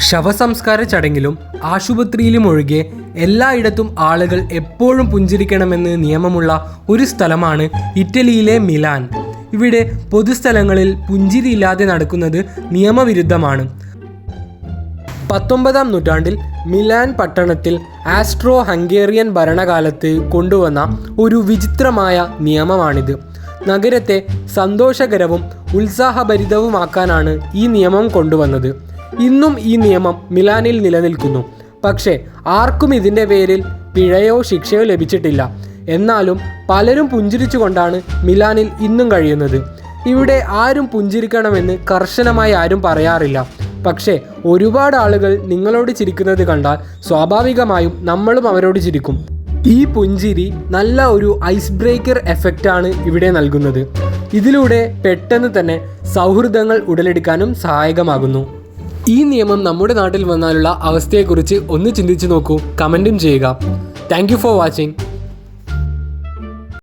ശവസംസ്കാര ചടങ്ങിലും ആശുപത്രിയിലും ഒഴികെ എല്ലായിടത്തും ആളുകൾ എപ്പോഴും പുഞ്ചിരിക്കണമെന്ന് നിയമമുള്ള ഒരു സ്ഥലമാണ് ഇറ്റലിയിലെ മിലാൻ. ഇവിടെ പൊതുസ്ഥലങ്ങളിൽ പുഞ്ചിരിയില്ലാതെ നടക്കുന്നത് നിയമവിരുദ്ധമാണ്. പത്തൊമ്പതാം നൂറ്റാണ്ടിൽ മിലാൻ പട്ടണത്തിൽ ആസ്ട്രോ ഹംഗേറിയൻ ഭരണകാലത്ത് കൊണ്ടുവന്ന ഒരു വിചിത്രമായ നിയമമാണിത്. നഗരത്തെ സന്തോഷകരവും ഉത്സാഹഭരിതവുമാക്കാനാണ് ഈ നിയമം കൊണ്ടുവന്നത്. ഇന്നും ഈ നിയമം മിലാനിൽ നിലനിൽക്കുന്നു. പക്ഷേ ആർക്കും ഇതിന്റെ പേരിൽ പിഴയോ ശിക്ഷയോ ലഭിച്ചിട്ടില്ല. എന്നാലും പലരും പുഞ്ചിരിച്ചുകൊണ്ടാണ് മിലാനിൽ ഇന്നും കഴിയുന്നത്. ഇവിടെ ആരും പുഞ്ചിരിക്കണമെന്ന് കർശനമായി ആരും പറയാറില്ല. പക്ഷേ ഒരുപാട് ആളുകൾ നിങ്ങളോട് ചിരിക്കുന്നത് കണ്ടാൽ സ്വാഭാവികമായും നമ്മളും അവരോട് ചിരിക്കും. ഈ പുഞ്ചിരി നല്ല ഒരു ഐസ് ബ്രേക്കർ എഫക്റ്റാണ് ഇവിടെ നൽകുന്നത്. ഇതിലൂടെ പെട്ടെന്ന് തന്നെ സൗഹൃദങ്ങൾ ഉടലെടുക്കാനും സഹായകമാകുന്നു. ഈ നിയമം നമ്മുടെ നാട്ടിൽ വന്നാലുള്ള അവസ്ഥയെക്കുറിച്ച് ഒന്ന് ചിന്തിച്ചു നോക്കൂ. കമന്റും ചെയ്യുക. Thank for watching